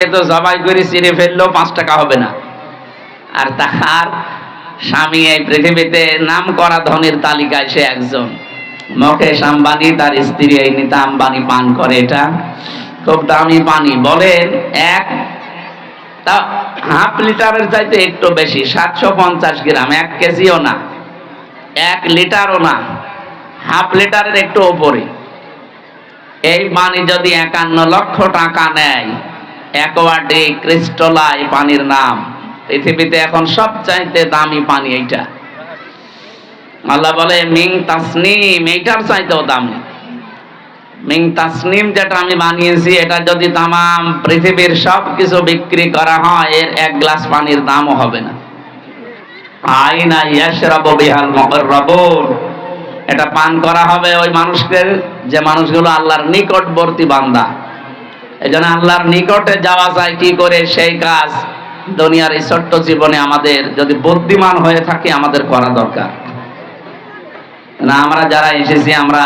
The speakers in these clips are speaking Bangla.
তো জবাই করে চিরে ফেললেও পাঁচ টাকা হবে না। আর তাহার স্বামী এই পৃথিবীতে নাম করা ধনের তালিকায় সে একজন। মুকেশ আম্বানি, তার স্ত্রী এই নিতা আম্বানি পান করে এটা। খুব দামি পানি। বলেন, এক তা হাফ লিটারের চাইতে একটু বেশি, সাতশো পঞ্চাশ গ্রাম, এক কেজিও না। এক লিটারও না, হাফ লিটারের একটু ওপরে এই পানি যদি একান্ন লক্ষ টাকা নেয় অ্যাকোয়াডে ক্রিস্টোলাই পানির নাম। পৃথিবীতে এখন সবচাইতে দামি পানি এইটা। আল্লাহ বলে, মিং তাসনিম এইটার চাইতেও দামি। মিং তাসনিম যেটা আমি বানিয়েছি, এটা যদি তামাম পৃথিবীর সব কিছু বিক্রি করা হয়, এর এক গ্লাস পানির দামও হবে না। আইনা ইয়াশরাবু বিহাল মুকাররাবুন। এটা পান করা হবে ওই মানুষকে যে মানুষগুলো আল্লাহর নিকটবর্তী বান্দা। এই জন্য আল্লাহর নিকটে যাওয়া যায়, কি করে? সেই কাজ দুনিয়ার এই ছোট্ট জীবনে আমাদের যদি বুদ্ধিমান হয়ে থাকি, আমাদের করা দরকার। না, আমরা যারা এসেছি, আমরা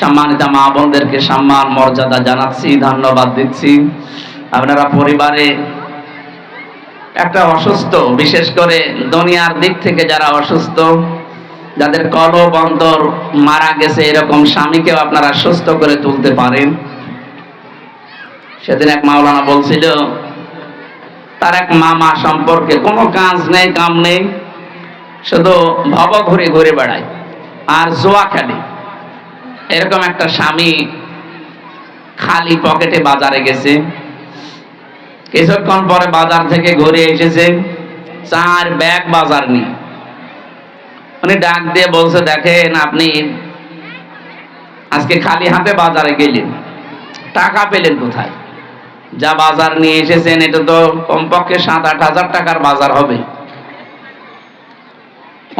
সম্মানিত মা বোনদেরকে সম্মান, মর্যাদা জানাচ্ছি, ধন্যবাদ দিচ্ছি। আপনারা পরিবারে একটা অসুস্থ, বিশেষ করে দুনিয়ার দিক থেকে যারা অসুস্থ, যাদের কলব অন্তর মারা গেছে, এরকম স্বামীকেও আপনারা সুস্থ করে তুলতে পারেন। সেদিন এক মাওলানা বলছিল, তার এক মামা সম্পর্কে কোনো কাজ নেই, কাম নেই, শুধু ভব ঘুরে ঘুরে বেড়ায় আর জোয়া খেলে। এরকম একটা স্বামী খালি পকেটে বাজারে গেছে। কিছুক্ষণ পরে বাজার থেকে ঘুরে এসেছে চার ব্যাগ বাজার নিয়ে। উনি ডাক দিয়ে বলছে, দেখেন আপনি আজকে খালি হাতে বাজারে গেলেন, টাকা পেলেন কোথায়? যা বাজার নিয়ে এসেছেন, এটা তো কমপক্ষে সাত আট হাজার টাকার বাজার হবে।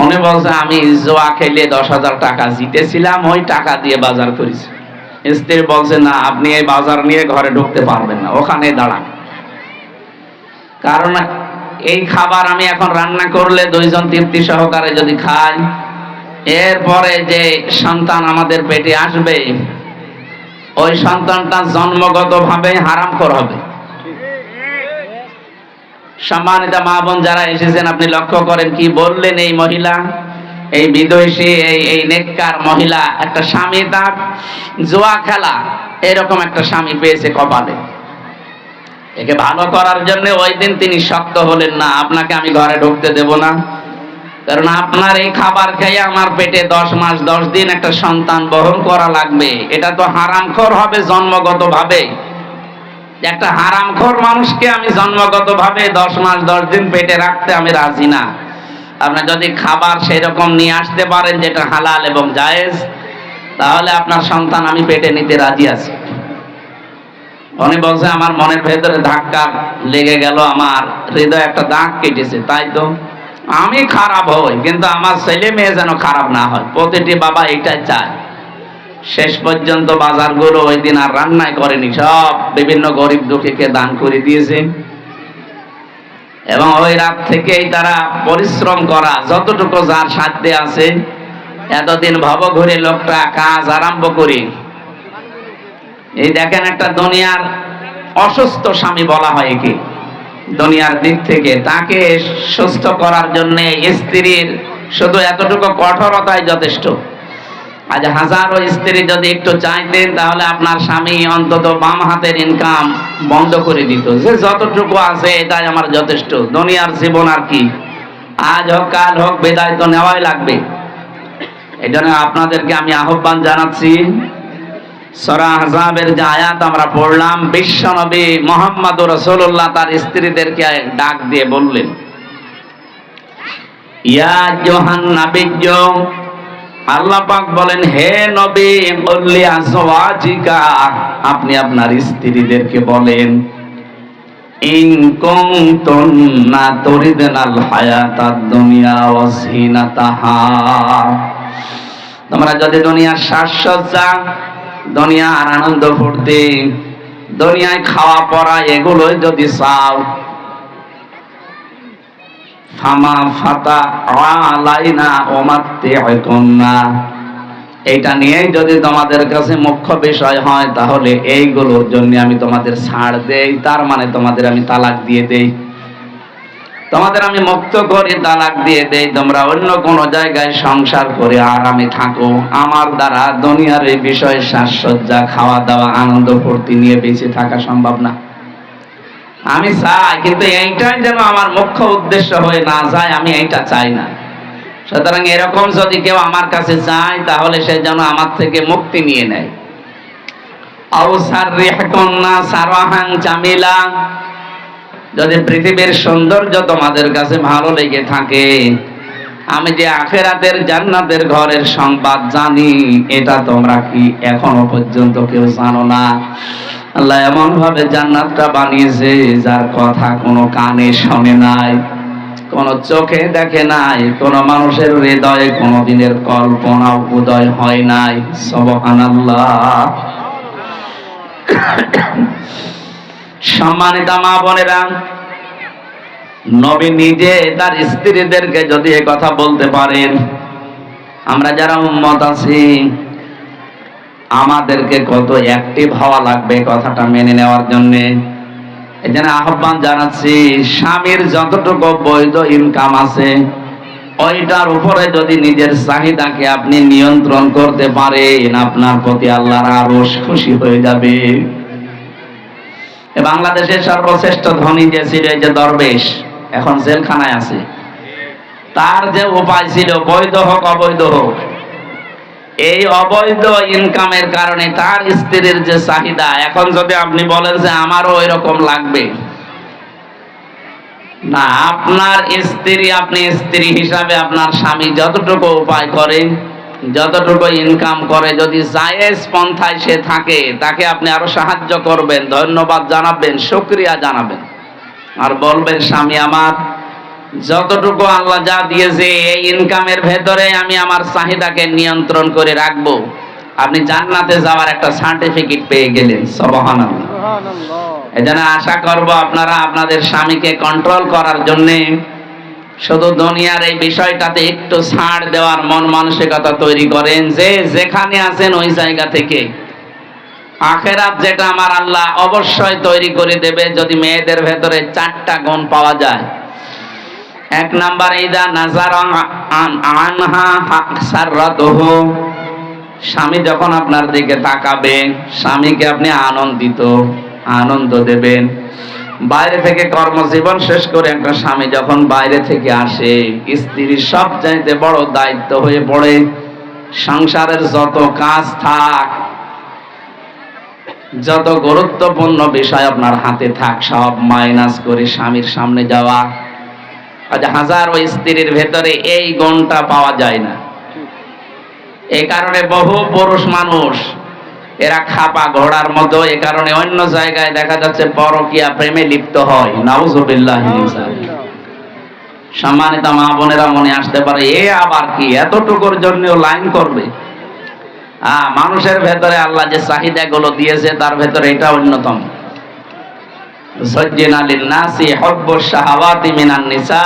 উনি বলছে, আমি জোয়া খেলে দশ হাজার টাকা জিতেছিলাম, ওই টাকা দিয়ে বাজার করেছি। স্ত্রী বলছে, না, আপনি এই বাজার নিয়ে ঘরে ঢুকতে পারবেন না, ওখানে দাঁড়ান। কারণ এই খাবার আমি এখন রান্না করলে দুইজন তৃপ্তি সহকারে যদি খাই, এরপরে যে সন্তান আমাদের পেটে আসবে ওই সন্তানটা জন্মগত ভাবে হারাম হবে। সম্মানিত মা বোন যারা এসেছেন, আপনি লক্ষ্য করেন কি বললেন এই মহিলা? এই বিদেশি, এই এই নেককার মহিলা, একটা স্বামী তার জোয়া খেলা, এরকম একটা স্বামী পেয়েছে কপালে। একে ভালো করার জন্য ওই দিন তিনি শক্ত হলেন, না, আপনাকে আমি ঘরে ঢুকতে দেব না। কারণ আপনার এই খাবার খেয়ে আমার পেটে দশ মাস, দশ দিন একটা সন্তান বহন করা লাগবে। এটা তো হারামখোর হবে জন্মগত ভাবে একটা হারামখোর মানুষকে আমি জন্মগত ভাবে দশ মাস, দশ দিন পেটে রাখতে আমি রাজি না। আপনি যদি খাবার সেই রকম নিয়ে আসতে পারেন যেটা হালাল এবং জায়েজ, তাহলে আপনার সন্তান আমি পেটে নিতে রাজি আছি। উনি বলছে, আমার মনের ভেতরে ধাক্কা লেগে গেল, আমার হৃদয় একটা দাগ কেটেছে। তাই তো আমি খারাপ হই, কিন্তু আমার ছেলে মেয়ে যেন খারাপ না হয়। প্রতিটি বাবা এটাই চায়। শেষ পর্যন্ত বাজারগুলো ওই দিন আর রান্নায় করেনি, সব বিভিন্ন গরিব দুঃখীকে দান করে দিয়েছে। এবং ওই রাত থেকেই তারা পরিশ্রম করা, যতটুকু যার সাধ্যে আছে, এতদিন ভব ঘুরে লোকটা কাজ আরম্ভ করি। এই দেখেন একটা দুনিয়ার অসুস্থ স্বামী বলা হয় একে। দুনিয়ার দিক থেকে। তাকে সুস্থ করার জন্য স্ত্রীর শুধু এতটুকু কঠোরতাই যথেষ্ট। আজ হাজারো স্ত্রী যদি একটু চাইতেন, তাহলে আপনার স্বামী অন্তত বাম হাতের ইনকাম বন্ধ করে দিত। যে যতটুকু আছে, এটাই আমার যথেষ্ট। দুনিয়ার জীবন আর কি? আজ হোক, কাল হোক, বেদায় তো নেওয়াই লাগবে। এই জন্য আপনাদেরকে আমি আহ্বান জানাচ্ছি যে আয়াত আমরা পড়লাম বিশ্ব নবী মোহাম্মদ তার স্ত্রীদেরকে ডাক দিয়ে বললেন, ইয়া জোহান নাবিজ্য আল্লাহ পাক বলেন, হে নবী বললি আপনি আপনার স্ত্রীদেরকে বলেন, ইন কুনতুন্না তুরিদনাল হায়াতাদ দুনিয়া ওয়া জিনাতাহা তোমরা যদি দুনিয়ার সাজসজ্জা দুনিয়ার আনন্দ ফুর্তি, দুনিয়ায় খাওয়া পড়া এগুলোই যদি চাও। ফামা ফাতা আলাইনা ওমাত্তে না এটা নিয়েই যদি তোমাদের কাছে মুখ্য বিষয় হয়, তাহলে এইগুলোর জন্য আমি তোমাদের ছাড় দেই, তার মানে তোমাদের আমি তালাক দিয়ে দেই। তোমাদের আমি মুক্ত করে তালাক দিয়ে দেই, তোমরা অন্য কোন জায়গায় সংসার করে আরামে থাকো। আমার দ্বারা দুনিয়ার এই বিষয়ে সাজসজ্জা খাওয়া দাওয়া আনন্দ, ফুর্তি নিয়ে বেঁচে থাকা সম্ভব না। আমি চাই, কিন্তু এইটাই যেন আমার মুখ্য উদ্দেশ্য হয়ে না যায়, আমি এইটা চাই না। সুতরাং এরকম যদি কেউ আমার কাছে চায় তাহলে সে যেন আমার থেকে মুক্তি নিয়ে নেয়। অবসারিহকন্না সারাহান জামিলা। যদি পৃথিবীর সৌন্দর্য তোমাদের কাছে ভালো লেগে থাকে, আমি যে আখেরাতের জান্নাতের ঘরের সংবাদ জানি, এটা তোমরা কি এখনও পর্যন্ত কেউ জানো না? আল্লাহ এমন ভাবে জান্নাতটা বানিয়েছে, যার কথা কোনো কানে শোনে নাই, কোন চোখে দেখে নাই, কোন মানুষের হৃদয়ে কোনো দিনের কল্পনা উদয় হয় নাই। সবহানাল্লাহ। সম্মানিত মা বোনেরা, নবী নিজে তার স্ত্রীদেরকে যদি এ কথা বলতে পারেন, আমরা যারা উম্মত আছি, আমাদেরকে কত অ্যাক্টিভ হওয়া লাগবে কথাটা মেনে নেওয়ার জন্যে। এখানে আহ্বান জানাচ্ছি, স্বামীর যতটুকু বৈধ ইনকাম আছে, ওইটার উপরে যদি নিজের চাহিদাকে আপনি নিয়ন্ত্রণ করতে পারেন, আপনার প্রতি আল্লাহর আরও খুশি হয়ে যাবে। বাংলাদেশের সর্বশ্রেষ্ঠ ধনী যে ছিল এই যে দরবেশ, এখন জেলখানায় আছে। তার যে উপায় ছিল, বৈধ হোক, অবৈধ হোক, এই অবৈধ ইনকামের কারণে তার স্ত্রীর যে চাহিদা, এখন যদি আপনি বলেন যে আমারও ওই রকম লাগবে। না, আপনার স্ত্রী আপনি স্ত্রী হিসাবে আপনার স্বামী যতটুকু উপায় করে যতটুকু ইনকাম করে যদি জায়েজ পন্থায় সে থাকে তাকে আপনি আরও সাহায্য করবেন ধন্যবাদ জানাবেন শুক্রিয়া জানাবেন। আর বলবেন স্বামী আমার যতটুকু আল্লাহ যা দিয়েছে এই ইনকামের ভেতরে আমি আমার চাহিদাকে নিয়ন্ত্রণ করে রাখব। আপনি জান্নাতে যাওয়ার একটা সার্টিফিকেট পেয়ে গেলেন সবহানাল্লাহ। এজন্য আশা করব আপনারা আপনাদের স্বামীকে কন্ট্রোল করার জন্য শুধু দুনিয়ার এই বিষয়টাতে একটু ছাড় দেওয়ার মন মানসিকতা তৈরি করেন যে যেখানে আছেন ওই জায়গা থেকে। আখেরাত যেটা আমার আল্লাহ অবশ্যই তৈরি করে দেবে যদি মেয়েদের ভেতরে চারটা গুণ পাওয়া যায়। এক নাম্বার, ইদা নাজার আনহা সাররাতুহু। স্বামী যখন আপনার দিকে তাকাবে, স্বামীকে আপনি আনন্দিত, আনন্দ দেবেন। বাইরে থেকে কর্মজীবন শেষ করে একটা স্বামী যখন বাইরে থেকে আসে স্ত্রীর সব চাইতে বড় দায়িত্ব হয়ে পড়ে, সংসারের যত কাজ থাক, যত গুরুত্বপূর্ণ বিষয় আপনার হাতে থাক, সব মাইনাস করে স্বামীর সামনে যাওয়া। আজ হাজার ওই স্ত্রীর ভেতরে এই গুণটা পাওয়া যায় না। এই কারণে বহু পুরুষ মানুষ এরা খাপা ঘোড়ার মতো, এ কারণে অন্য জায়গায় দেখা যাচ্ছে পরকিয়া প্রেমে লিপ্ত হয়। নাউজুবিল্লাহ সম্মানিত মা বোনেরা, মনে আসতে পারে, এ আবার কি? এতটুকুর জন্য লাইন করবে। মানুষের ভেতরে আল্লাহ যে চাহিদা গুলো দিয়েছে, তার ভেতরে এটা অন্যতম। সজ্জিন সজ্জিনা নাসি হব্বুশ শাহাওয়াতি মিনান নিসা।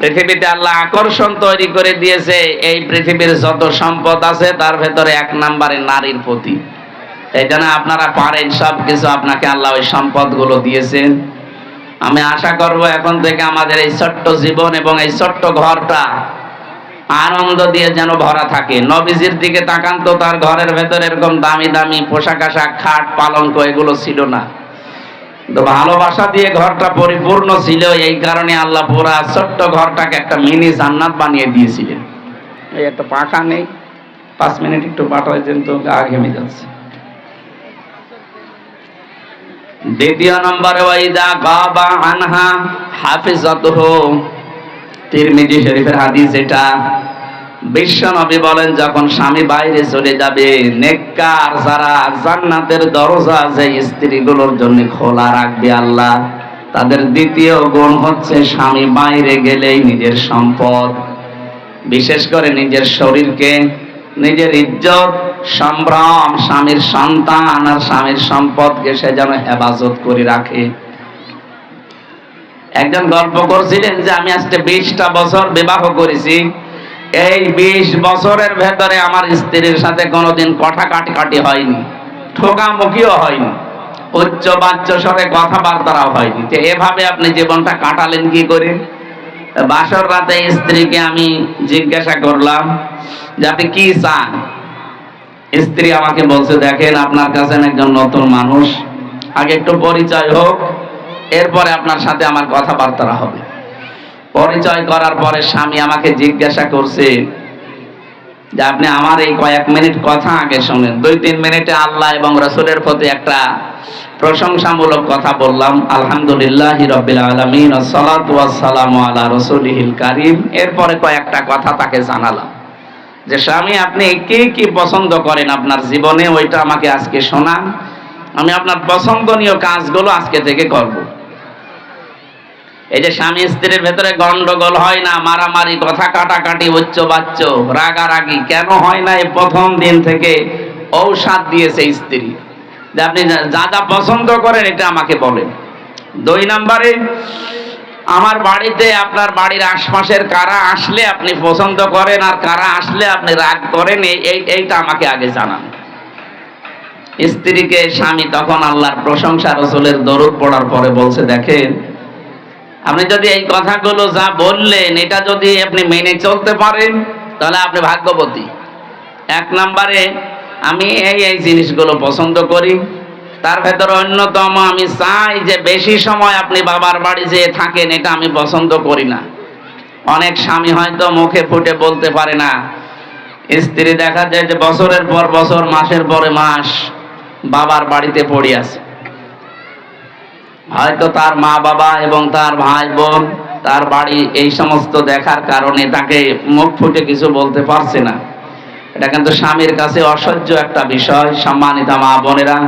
পৃথিবীতে আল্লাহ আকর্ষণ তৈরি করে দিয়েছে, এই পৃথিবীর যত সম্পদ আছে তার ভেতরে এক নম্বরে নারীর প্রতি। এই জন্য আপনারা পারেন সব কিছু আপনাকে আল্লাহ ওই সম্পদগুলো দিয়েছেন। আমি আশা করব এখন থেকে আমাদের এই ছোট্ট জীবন এবং এই ছোট্ট ঘরটা আনন্দ দিয়ে যেন ভরা থাকে। নবীজির দিকে তাকান তো তার ঘরের ভেতরে এরকম দামি দামি পোশাক আশাক, খাট, পালঙ্ক, এগুলো ছিল না। তো ভালোবাসা দিয়ে ঘরটা পরিপূর্ণ ছিল, এই কারণে আল্লাহ পুরা ছোট্ট ঘরটাকে একটা মিনি জান্নাত বানিয়ে দিয়েছিলেন। এই একটা পাখা নেই, পাঁচ মিনিট একটু পাঠাই দেন তো, গা ঘেমে যাচ্ছে। দ্বিতীয় নম্বরে, ওয়াইদা গাবা আনহা হাফিজাতুহু। তিরমিজি শরীফের হাদিস এটা। বিশ্ব নবী বলেন, যখন স্বামী বাইরে চলে যাবে, নেককার যারা জান্নাতের দরজা যে স্ত্রীগুলোর জন্য খোলা রাখবে আল্লাহ। তাদের দ্বিতীয় গুণ হচ্ছে স্বামী বাইরে গেলেই নিজের সম্পদ। বিশেষ করে নিজের শরীরকে, নিজের ইজ্জত, সম্ভ্রম, স্বামীর সন্তান আর স্বামীর সম্পদকে সে যেন হেফাজত করে রাখে। একজন গল্প করছিলেন যে, আমি আজকে বিশটা বছর বিবাহ করেছি। এই বিশ বছরের ভেতরে আমার স্ত্রীর সাথে কোনোদিন কথা কাটি হয়নি ঠোকামুখিও হয়নি, উচ্চ বাচ্চ স্বরে কথাবার্তাও হয়নি। তো এভাবে আপনি জীবনটা কাটালেন কি করে? বাসর রাতে স্ত্রীকে আমি জিজ্ঞাসা করলাম যে, আপনি কি চান? স্ত্রী আমাকে বলছে, দেখেন, আপনার কাছে একজন নতুন মানুষ। আগে একটু পরিচয় হোক, এরপরে আপনার সাথে আমার কথাবার্তা হবে। পরিচয় করার পরে স্বামী আমাকে জিজ্ঞাসা করছে যে আপনি আমার এই কয়েক মিনিট কথা আগে শোনেন। দুই, তিন মিনিটে আল্লাহ এবং রসুলের প্রতি একটা প্রশংসামূলক কথা বললাম। আলহামদুলিল্লাহ রবিল আলমিন সালাম আলা রসুলিহিল কারিম। এরপরে কয়েকটা কথা তাকে জানালাম। যে স্বামী, আপনি কি কি পছন্দ করেন আপনার জীবনে? ওইটা আমাকে আজকে শোনান। আমি আপনার পছন্দনীয় কাজগুলো আজকে থেকে করব। এই যে স্বামী স্ত্রীর ভেতরে গন্ডগোল হয় না, মারামারি, কথা কাটাকাটি, উচ্চ বাচ্চ, রাগারাগি, কেন হয় না এই প্রথম দিন থেকে ঔষধ দিয়েছে স্ত্রী। যে আপনি যা যা পছন্দ করেন এটা আমাকে বলেন। দুই নম্বরে, আমার বাড়িতে আপনার বাড়ির আশপাশের কারা আসলে আপনি পছন্দ করেন আর কারা আসলে আপনি রাগ করেন এই, এইটা আমাকে আগে জানান। স্ত্রীকে স্বামী তখন আল্লাহর প্রশংসা, রসুলের দরুদ পড়ার পরে বলছে, দেখেন আপনি যদি এই কথাগুলো যা বললেন, এটা যদি আপনি মেনে চলতে পারেন, তাহলে আপনি ভাগ্যবতী। এক নম্বরে, আমি এই এই জিনিসগুলো পছন্দ করি। তার ভেতরে অন্যতম, আমি চাই যে বেশি সময় আপনি বাবার বাড়ি যেয়ে থাকেন, এটা আমি পছন্দ করি না। অনেক স্বামী হয়তো মুখে ফুটে বলতে পারে না, স্ত্রী দেখা যায় যে বছরের পর বছর, মাসের পরে মাস বাবার বাড়িতে পড়ে আছে। হয়তো তার মা বাবা এবং তার ভাই বোন, তার বাড়ি এই সমস্ত দেখার কারণে তাকে মুখ ফুটে কিছু বলতে পারছে না। এটা কিন্তু স্বামীর কাছে অসহ্য একটা বিষয়, সম্মানিত মা বোনেরা।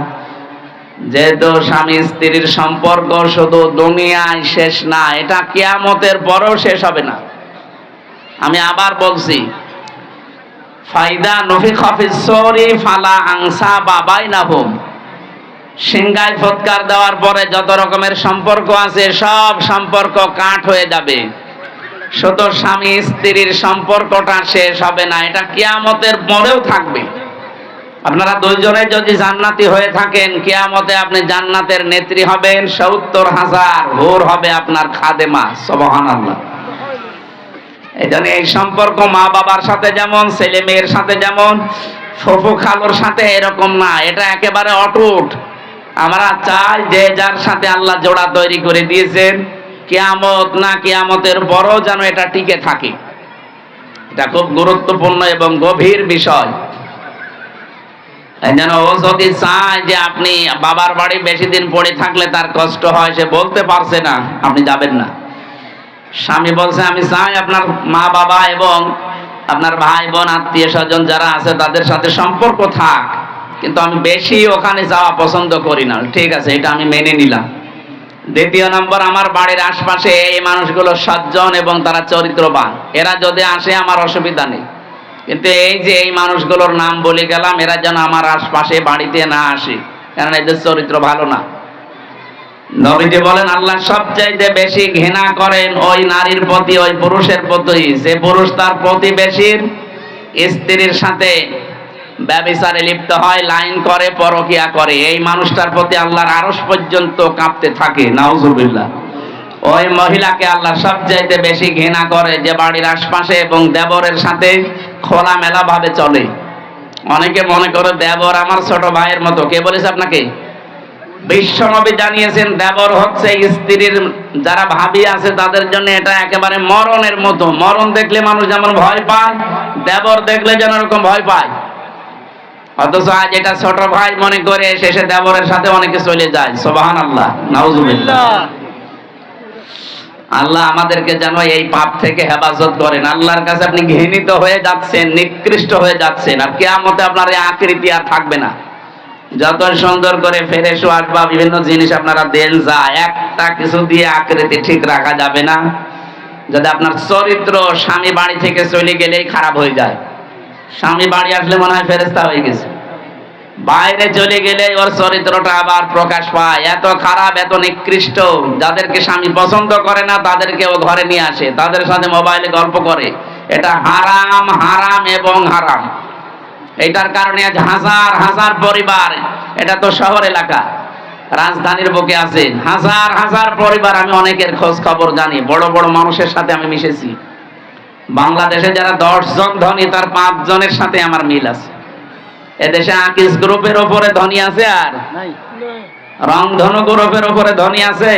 যেহেতু স্বামী স্ত্রীর সম্পর্ক শুধু দুনিয়ায় শেষ না, এটা কেয়ামতের পরও শেষ হবে না। আমি আবার বলছি, ফাইদা নফি খফিস ফালা আংসা বাবাই না সিংগায় ফৎকার দেওয়ার পরে যত রকমের সম্পর্ক আছে, সব সম্পর্ক কাঠ হয়ে যাবে। শুধু স্বামী স্ত্রীর সম্পর্কটা শেষ হবে না, এটা কিয়ামতের পরেও থাকবে। আপনারা দুইজনে যদি জান্নাতি হয়ে থাকেন, কিয়ামতে আপনি জান্নাতের নেত্রী হবেন, সত্তর হাজার ভোর হবে আপনার খাদেমা সবহান এই জন্য এই সম্পর্ক মা বাবার সাথে যেমন ছেলে মেয়ের সাথে যেমন, ফফু খালোর সাথে এরকম না, এটা একেবারে অটুট। আমরা চাই যে যার সাথে আল্লাহ জোড়া তৈরি করে দিয়েছেন, কেয়ামত না কেয়ামতের পরও যেন এটা টিকে থাকে। এটা খুব গুরুত্বপূর্ণ এবং গভীর বিষয়। যেন ও যদি চায় যে আপনি বাবার বাড়ি বেশি দিন পড়ে থাকলে তার কষ্ট হয়, সে বলতে পারছে না, আপনি যাবেন না। স্বামী বলছে, আমি চাই আপনার মা বাবা এবং আপনার ভাই বোন, আত্মীয় স্বজন যারা আছে তাদের সাথে সম্পর্ক থাক। কিন্তু আমি বেশি ওখানে যাওয়া পছন্দ করি না। ঠিক আছে, এটা আমি মেনে নিলাম। দ্বিতীয় নম্বর, আমার বাড়ির আশপাশে এই মানুষগুলো সজ্জন এবং তারা চরিত্রবান। এরা যদি আসে, আমার অসুবিধা নেই। কিন্তু এই যে এই মানুষগুলোর নাম বলে গেলাম, এরা যেন আমার আশপাশে বাড়িতে না আসে। কারণ এদের চরিত্র ভালো না। নবীজি বলেন, আল্লাহ সবচাইতে বেশি ঘৃণা করেন ওই নারীর প্রতি, ওই পুরুষের প্রতি। যে পুরুষ তার প্রতিবেশীর স্ত্রীর সাথে ব্যবিচারে লিপ্ত হয়, লাইন করে, পরকিয়া করে। এই মানুষটার প্রতি আল্লাহর আরস পর্যন্ত কাঁপতে থাকে, নাউজুবিল্লাহ। ওই মহিলাকে আল্লাহ সবচাইতে বেশি ঘৃণা করে যে বাড়ির আশপাশে এবং দেবরের সাথে খোলামেলা ভাবে চলে। অনেকে মনে করে, দেবর আমার ছোট ভাইয়ের মতো। কে বলেছে আপনাকে? বিশ্বনবী জানিয়েছেন, দেবর হচ্ছে স্ত্রীর, যারা ভাবি আছে তাদের জন্য এটা একেবারে মরণের মতো। মরণ দেখলে মানুষ যেমন ভয় পায়, দেবর দেখলে যেন এরকম ভয় পায়। অথচ আজ এটা ছোট ভাই মনে করে শেষে দেবরের সাথে অনেকে চলে যায়। সোবাহান আল্লাহ আল্লাহ আমাদেরকে যেন এই পাপ থেকে হেফাজত করেন। আল্লাহর কাছে আপনি ঘৃণিত হয়ে যাচ্ছেন, নিকৃষ্ট হয়ে যাচ্ছেন। আর কেয়ামতে আপনার এই আকৃতি আর থাকবে না। যত সুন্দর করে ফেরেশো আসবা, বিভিন্ন জিনিস আপনারা দেন যা একটা কিছু দিয়ে আকৃতি ঠিক রাখা যাবে না। যদি আপনার চরিত্র স্বামী বাড়ি থেকে চলে গেলেই খারাপ হয়ে যায়। স্বামী বাড়ি আসলে মনে হয় ফেরেস্তা হয়ে গেছে। বাইরে চলে গেলে ওর চরিত্রটা আবার প্রকাশ পায়। এত খারাপ, এত নিকৃষ্ট। যাদেরকে স্বামী পছন্দ করে না তাদেরকে ও ঘরে নিয়ে আসে। তাদের সাথে মোবাইলে গল্প করে। এটা হারাম হারাম এবং হারাম। এটার কারণে আজ হাজার হাজার পরিবার, এটা তো শহর এলাকা, রাজধানীর বুকে আছে। হাজার হাজার পরিবার, আমি অনেকের খোঁজ খবর জানি। বড় বড় মানুষের সাথে আমি মিশেছি। বাংলাদেশে যারা দশ জন ধনী তার পাঁচ জনের সাথে আমার মিল আছে। এদেশে আকিস গ্রুপের ওপরে ধনী আছে আর? রংধনু গ্রুপের ওপরে ধনী আছে।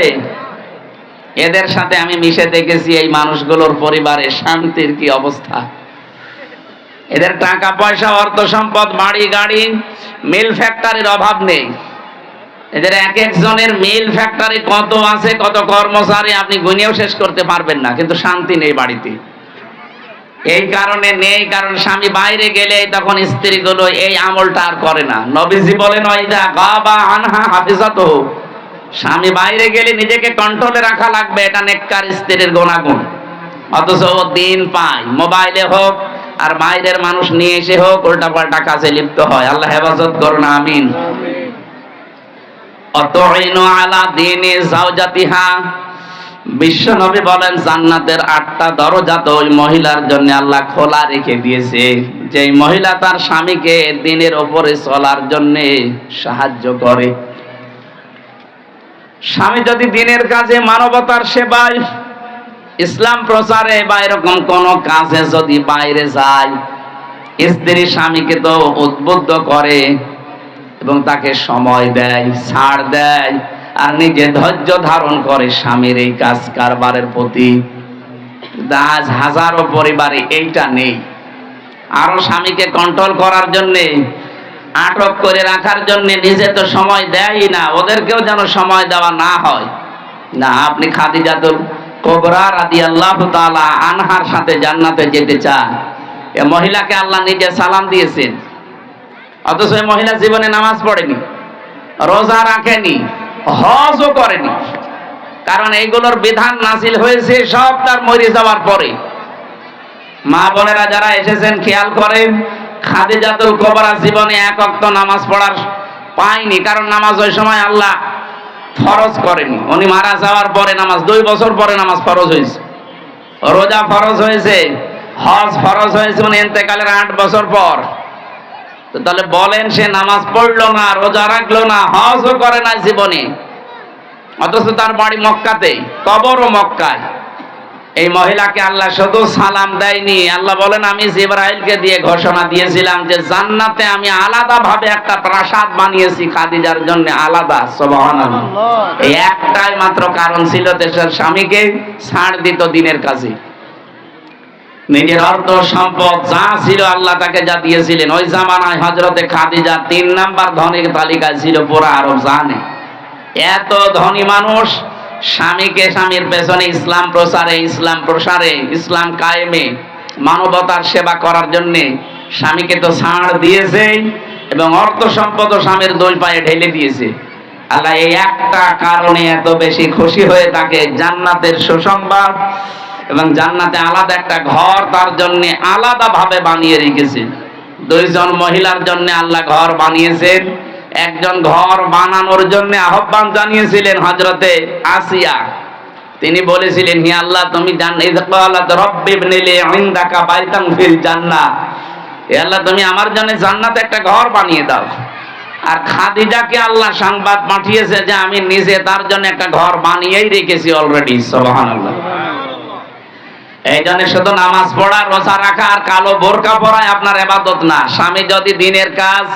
এদের সাথে আমি মিশে দেখেছি এই মানুষগুলোর পরিবারে শান্তির কি অবস্থা। এদের টাকা পয়সা অর্থ সম্পদ বাড়ি গাড়ি মিল ফ্যাক্টরির অভাব নেই। এদের এক একজনের মিল ফ্যাক্টরি কত আছে কত কর্মচারী আপনি গুনিয়েও শেষ করতে পারবেন না কিন্তু শান্তি নেই বাড়িতে। এই কারণে নেই, কারণ স্বামী বাইরে গেলে তখন স্ত্রীগুলো এই আমলটা আর করে না। নবীজি বলেন ওইদা গাবা আনহা হাফিজাত স্বামী বাইরে গেলে নিজেকে কন্ট্রোলে রাখা লাগবে, এটা নেককার স্ত্রীর গুণাগুণ। অথচ ও দিন পায়, মোবাইলে হোক, আর বাইরের মানুষ নিয়ে এসে হোক উল্টা পাল্টা কাজে লিপ্ত হয়। আল্লাহ হেফাজত করুন, আমিন। অতইনু আলা দিনে বিশ্ব নবী বলেন, জান্নাতের আটটা দরজা তো ওই মহিলার জন্য আল্লাহ খোলা রেখে দিয়েছে। যে মহিলা তার স্বামীকে দিনের ওপরে চলার জন্য সাহায্য করে। স্বামী যদি দিনের কাজে মানবতার সেবায়, ইসলাম প্রচারে বা এরকম কোন কাজে যদি বাইরে যায়, স্ত্রী স্বামীকে তো উদ্বুদ্ধ করে এবং তাকে সময় দেয়, ছাড় দেয় আর নিজে ধৈর্য ধারণ করে স্বামীর এই কাজ কারবারের প্রতি। আজ হাজারো পরিবারে এইটা নেই। আরও স্বামীকে কন্ট্রোল করার জন্যে, আটক করে রাখার জন্য নিজে তো সময় দেয়ই না, ওদেরকেও যেন সময় দেওয়া না হয়। না, আপনি খাদিজাতুল কোবরা রাদি আল্লাহ তাআলা আনহার সাথে জান্নাতে যেতে চান। এ মহিলাকে আল্লাহ নিজে সালাম দিয়েছেন। অথচ মহিলা জীবনে নামাজ পড়েনি, রোজা রাখেনি হজও করেনি। কারণ এইগুলোর বিধান নাসিল হয়েছে, সব তার মরে যাওয়ার পরে। মা বোনেরা যারা এসেছেন, খেয়াল করেন, খাদিজাতুল কোবরা জীবনে এক অক্ত নামাজ পড়ার পায়নি, কারণ নামাজ ওই সময় আল্লাহ ফরজ করেনি। উনি মারা যাওয়ার পরে নামাজ, দুই বছর পরে নামাজ ফরজ হয়েছে। রোজা ফরজ হয়েছে, হজ ফরজ হয়েছে, উনি এতেকালের আট বছর পর। তো তাহলে বলেন সে নামাজ পড়ল না রোজা রাখল না হজও করে না জীবনে। অথচ তার বাড়ি মক্কাতে কবরও মক্কায়। এই মহিলাকে আল্লাহ শুধু সালাম দেয়নি। আল্লাহ বলেন আমি জিব্রাইলকে দিয়ে ঘোষণা দিয়েছিলাম যে জান্নাতে আমি আলাদা ভাবে একটা প্রাসাদ বানিয়েছি খাদিজার জন্য আলাদা সুবহানাল্লাহ। এই একটাই মাত্র কারণ ছিল দেশের স্বামীকে ছাড় দিত দিনের কাজে। নিজের অর্থ সম্পদ যা ছিল আল্লাহ তাকে যা দিয়েছিলেন, ওই জামানায় হজরতে খাদিজা তিন নাম্বার ধনীর তালিকায় ছিল পুরো আরব জানে এত ধনী মানুষ স্বামীকে স্বামীর পেছনে ইসলাম প্রসারে ইসলাম প্রসারে, ইসলাম কায়েমে, মানবতার সেবা করার জন্য স্বামীকে তো ছাড় দিয়েছে এবং অর্থ সম্পদ স্বামীর দোল পায়ে ঢেলে দিয়েছে। আল্লাহ এই একটা কারণে এত বেশি খুশি হয়ে তাকে জান্নাতের সুসংবাদ। এবং জান্নাতে আলাদা একটা ঘর তার জন্য আলাদা ভাবে বানিয়ে রেখেছেন দুইজন মহিলার জন্য আল্লাহ ঘর বানিয়েছেন। একজন ঘর বানানোর জন্য আহ্বান জানিয়েছিলেন হজরতে আসিয়া। তিনি বলেছিলেন, হি আল্লাহ, তুমি জান্নাহ। হে আল্লাহ, তুমি আমার জন্য জান্নাতে একটা ঘর বানিয়ে দাও। আর খাদিজাকে আল্লাহ সংবাদ পাঠিয়েছে যে, আমি নিজে তার জন্য একটা ঘর বানিয়েই রেখেছি অলরেডি সুবহানাল্লাহ। এই জন্য শুধু নামাজ পড়া, রোজা রাখা আর কালো বোরকা পরায় আপনার এবাদত না। স্বামী যদি দিনের কাজ,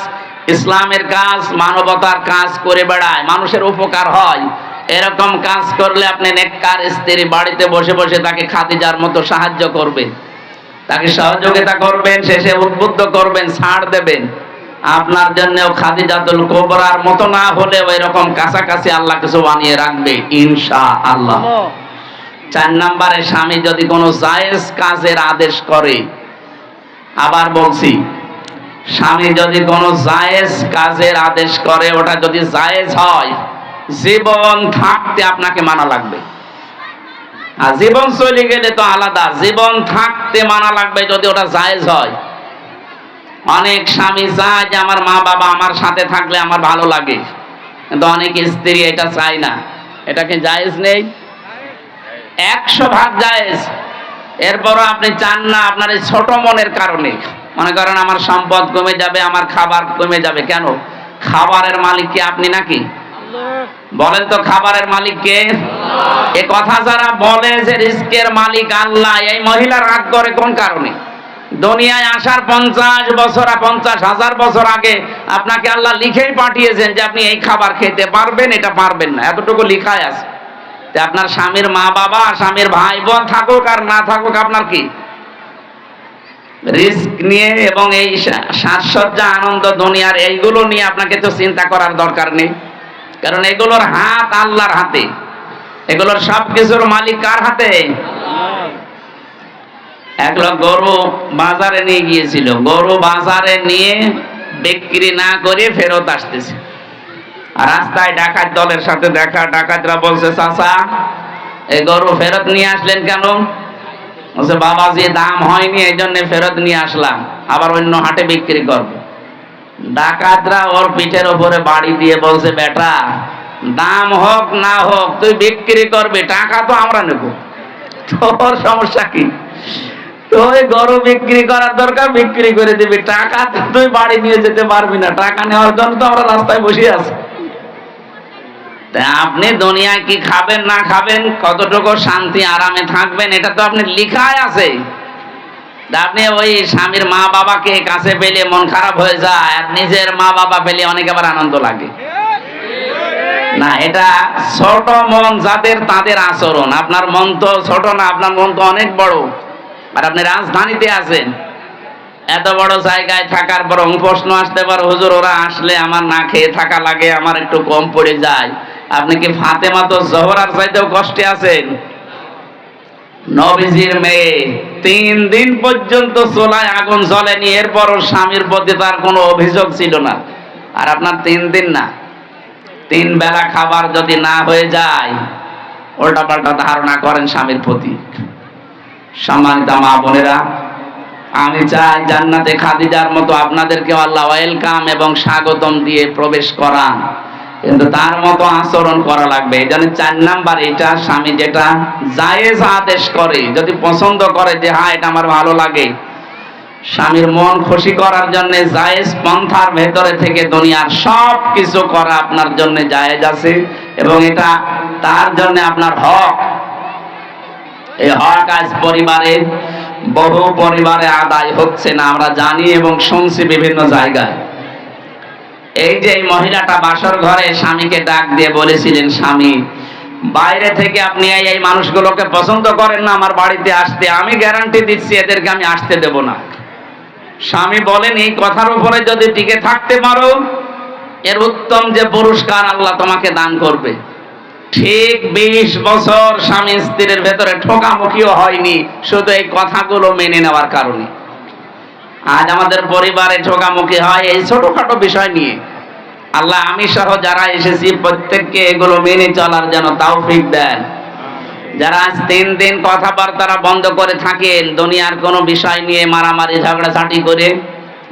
ইসলামের কাজ, মানবতার কাজ করে বেড়ায়, মানুষের উপকার হয়, এরকম কাজ করলে আপনি নেককার স্ত্রী বাড়িতে বসে বসে তাকে খাদিজার মতো সাহায্য করবেন। তাকে সহযোগিতা করবেন, শেষে উদ্বুদ্ধ করবেন, ছাড় দেবেন। আপনার জন্য খাদিজাতুল কোবরার মতো না হলেও এরকম কাছাকাছি আল্লাহ কিছু বানিয়ে রাখবে ইনশা আল্লাহ। চার নাম্বারে স্বামী যদি কোনো জায়েজ কাজের আদেশ করে, আবার বলছি, স্বামী যদি কোনো জায়েজ কাজের আদেশ করে, ওটা যদি জায়েজ হয়, জীবন থাকতে আপনাকে মানা লাগবে। আর জীবন চলে গেলে তো আলাদা, জীবন থাকতে মানা লাগবে যদি ওটা জায়েজ হয়। অনেক স্বামী চায় যে আমার মা বাবা আমার সাথে থাকলে আমার ভালো লাগে, কিন্তু অনেক স্ত্রী এটা চায় না। এটাকে জায়েজ নেই? একশো ভাগ জায়েজ। এরপরও আপনি চান না আপনার এই ছোট মনের কারণে। মনে করেন আমার সম্পদ কমে যাবে, আমার খাবার কমে যাবে। কেন? খাবারের মালিক কি আপনি নাকি? বলেন তো খাবারের মালিক কে? এ কথা যারা বলে যে রিস্কের মালিক আল্লাহ, এই মহিলা রাগ করে কোন কারণে? দুনিয়ায় আসার পঞ্চাশ বছর পঞ্চাশ হাজার বছর আগে আপনাকে আল্লাহ লিখেই পাঠিয়েছেন যে আপনি এই খাবার খেতে পারবেন, এটা পারবেন না। এতটুকু লিখাই আছে। তা আপনার স্বামীর মা বাবা, স্বামীর ভাই বোন থাকুক আর না থাকুক আপনার কি? রিস্ক নিয়ে এবং এই সাজসজ্জা, আনন্দ দুনিয়ার এইগুলো নিয়ে আপনাকে তো চিন্তা করার দরকার নেই। কারণ এগুলোর হাত আল্লাহর হাতে। এগুলোর সব কিছুর মালিক কার হাতে? এক লোক গরু বাজারে নিয়ে গিয়েছিল। গরু বাজারে নিয়ে বিক্রি না করে ফেরত আসতেছে। রাস্তায় ডাকাত দলের সাথে দেখা, ডাকাতরা বলছে, চাচা, এই গরু ফেরত নিয়ে আসলেন কেন? বলছে বাবা যে দাম হয়নি এই জন্য ফেরত নিয়ে আসলাম। আবার অন্য হাটে বিক্রি করব। ডাকাতরা ওর পিঠের ওপরে বাড়ি দিয়ে বলছে, বেটা, দাম হোক না হোক, তুই বিক্রি করবি, টাকা তো আমরা নেব। তোর সমস্যা কি? তুই গরু বিক্রি করার দরকার, বিক্রি করে দিবি। টাকা তুই বাড়ি নিয়ে যেতে পারবি না। টাকা নেওয়ার জন্য তো আমরা রাস্তায় বসে আছি। আপনি দুনিয়ায় কি খাবেন, না খাবেন, কতটুকু শান্তি আরামে থাকবেন, এটা তো আপনি লিখায় আছে। আপনি ওই স্বামীর মা বাবাকে কাছে পেলে মন খারাপ হয়ে যায়, আর নিজের মা বাবা পেলে অনেক আবার আনন্দ লাগে। না, এটা ছোট মন যাদের, তাদের আচরণ। আপনার মন তো ছোট না, আপনার মন তো অনেক বড়। আর আপনি রাজধানীতে আছেন, এত বড় জায়গায় থাকার পর প্রশ্ন আসতে পারে, হুজুর, ওরা আসলে আমার না খেয়ে থাকা লাগে, আমার একটু কম পড়ে যায়। আপনি কি ফাতেমা তো জহরার চাইতেও কষ্টে আছেন? নবীজির মেয়ে, তিন দিন পর্যন্ত চোলায় আগুন জ্বলেনি এরপর স্বামীর প্রতি তার কোনো অভিযোগ ছিল না। আর আপনার তিন দিন না, তিন বেলা খাবার যদি না হয়ে যায় উল্টা পাল্টা ধারণা করেন স্বামীর প্রতি। সম্মানিত মা বোনেরা, আমি চাই জান্নাতে খাদিজার মতো আপনাদেরকে আল্লাহ ওয়েলকাম এবং স্বাগতম দিয়ে প্রবেশ করান। কিন্তু তার মতো আচরণ করা লাগবে। এই জন্য চার নাম্বার, এটা স্বামী যেটা জায়েজ আদেশ করে, যদি পছন্দ করে যে হ্যাঁ এটা আমার ভালো লাগে। স্বামীর মন খুশি করার জন্য জায়েজ পন্থার ভেতরে থেকে দুনিয়ার সব কিছু করা আপনার জন্য জায়েজ আছে এবং এটা তার জন্য আপনার হক। এই হক আজ পরিবারে, বহু পরিবারে আদায় হচ্ছে না, আমরা জানি এবং শুনছি বিভিন্ন জায়গায়। এই যে মহিলাটা বাসর ঘরে স্বামীকে ডাক দিয়ে বলেছিলেন, স্বামী, বাইরে থেকে আপনি এই এই মানুষগুলোকে পছন্দ করেন না, আমার বাড়িতে আসতে। আমি গ্যারান্টি দিচ্ছি, এদেরকে আমি আসতে দেব না। স্বামী বলেন, এই কথার উপরে যদি টিকে থাকতে পারো, এর উত্তম যে পুরস্কার আল্লাহ তোমাকে দান করবে। ঠিক বিশ বছর স্বামী স্ত্রীর ভেতরে ঠোকামুখিও হয়নি, শুধু এই কথাগুলো মেনে নেওয়ার কারণে। আজ আমাদের পরিবারে ঠোকামুখি হয় এই ছোটখাটো বিষয় নিয়ে। আল্লাহ, আমি সহ যারা এসেছি, প্রত্যেককে এগুলো মেনে চলার যেন তৌফিক দেন। যারা আজ তিন দিন কথাবার্তারা বন্ধ করে থাকেন, দুনিয়ার কোনো বিষয় নিয়ে মারামারি, ঝগড়াঝাটি করে,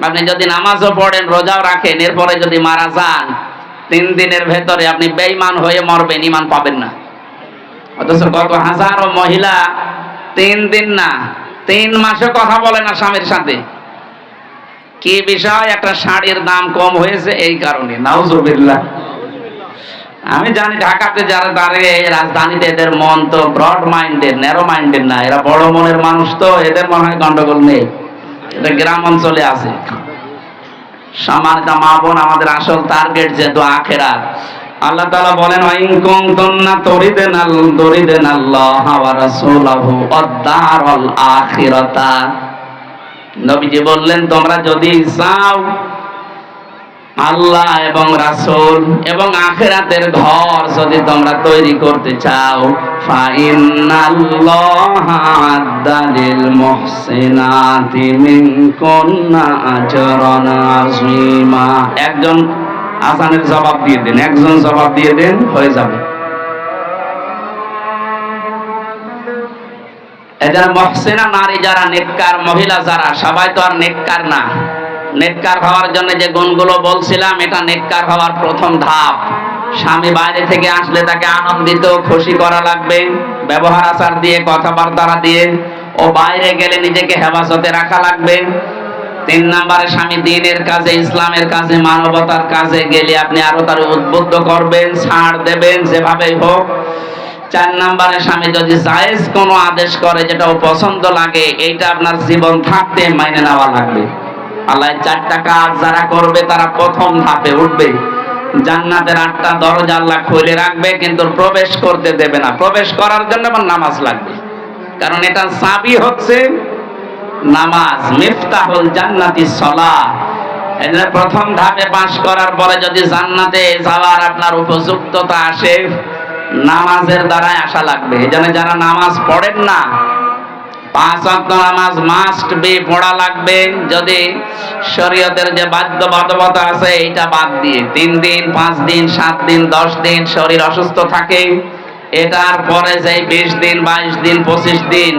আপনি যদি নামাজও পড়েন, রোজাও রাখেন, এরপরে যদি মারা যান, তিন দিনের ভেতরে আপনি বেঈমান হয়ে মরবেন ইমান পাবেন না। অথচ কত হাজারো মহিলা তিন দিন না, তিন মাসে কথা বলে না স্বামীর সাথে। কি বিষয়? একটা শাড়ির দাম কম হয়েছে, এই কারণে। নাউজুবিল্লাহ। আমি জানি ঢাকাতে যারা দাঁড়িয়ে, রাজধানীতে এদের মন তো ব্রড মাইন্ডেড ন্যারো মাইন্ডেড না। এরা বড় মনের মানুষ তো, এদের মনে হয় গন্ডগোল নেই। এটা গ্রাম অঞ্চলে আছে। সম্মানিত মা বোন, আমাদের আসল টার্গেট যেহেতু আখেরাত। আল্লাহ তাআলা বলেন, ওয়াইন কুনতুন্না তুরিদেন আল তুরিদেন আল্লাহ ওয়া রাসূলাহু ওয়াদ-দারাল আখিরাতা। নবীজি বললেন, তোমরা যদি চাও, আল্লাহ এবং রাসূল এবং আখেরাতের ঘর যদি তোমরা তৈরি করতে চাও একজন আসানের জবাব দিয়ে দেন, একজন জবাব দিয়ে দেন, হয়ে যাবে। এদের মহসেনা নারী, যারা নেককার, মহিলা যারা, সবাই তো আর নেককার না। নেককার হওয়ার জন্য যে গুণগুলো বলছিলাম, এটা নেককার হওয়ার প্রথম ধাপ। স্বামী বাইরে থেকে আসলে তাকে আনন্দিত, খুশি করা লাগবে, ব্যবহার আচার দিয়ে, কথাবার্তা দিয়ে। ও বাইরে গেলে নিজেকে হেফাজতে রাখা লাগবে। তিন নম্বরে স্বামী দিনের কাজে, ইসলামের কাজে, মানবতার কাজে গেলে আপনি আরও তার উদ্বুদ্ধ করবেন, ছাড় দেবেন, যেভাবেই হোক। চার নম্বরে স্বামী যদি জায়েজ কোনো আদেশ করে যেটা ও পছন্দ লাগে, এইটা আপনার জীবন থাকতে মাইনে নেওয়া লাগবে। আল্লাহ চারটা কাজ যারা করবে, তারা প্রথম ধাপে উঠবে। জান্নাতের আটটা দরজা আল্লাহ খুলে রাখবে, কিন্তু প্রবেশ করতে দেবে না। প্রবেশ করার জন্য আমার নামাজ লাগবে। কারণ এটা চাবি হচ্ছে নামাজ, মিফতাহুল জান্নাতি সলা প্রথম ধাপে পাশ করার পরে যদি জান্নাতে যাওয়ার আপনার উপযুক্ততা আসে নামাজের দ্বারাই আসা লাগবে। এই জন্য যারা নামাজ পড়েন না, পাঁচ ওয়াক্ত নামাজ মাস্ট বি পড়া লাগবে। যদি শরীয়তের যে বাধ্যবাধকতা আছে এটা বাদ দিয়ে তিন দিন, পাঁচ দিন, সাত দিন, দশ দিন শরীর অসুস্থ থাকে, এটার পরে যে বিশ দিন, বাইশ দিন, পঁচিশ দিন,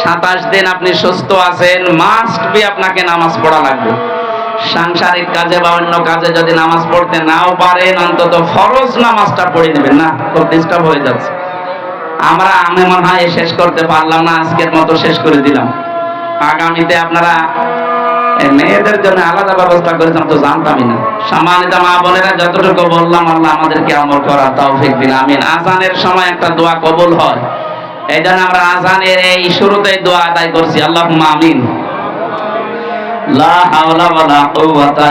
সাতাশ দিন আপনি সুস্থ আছেন মাস্ট বি আপনাকে নামাজ পড়া লাগবে। সাংসারিক কাজে বা অন্য কাজে যদি নামাজ পড়তে নাও পারেন, অন্তত ফরজ নামাজটা পড়ে নেবেন না, খুব ডিস্টার্ব হয়ে যাচ্ছে। আমরা, আমি মনে হয় শেষ করতে পারলাম না, আজকের মতো শেষ করে দিলাম। আগামীতে আপনারা মেয়েদের জন্য আলাদা ব্যবস্থা করেছেন, তো জানতামই না। সম্মানিত মা বোনেরা, যতটুকু বললাম, আল্লাহ আমাদেরকে আমল করার তৌফিক দিন, আমিন। আজানের সময় একটা দোয়া কবুল হয়। এই জন্য আমরা আজানের এই শুরুতেই দোয়া আদায় করছি আল্লাহ আমিন। লা হাওলা ওয়ালা কুওয়াতা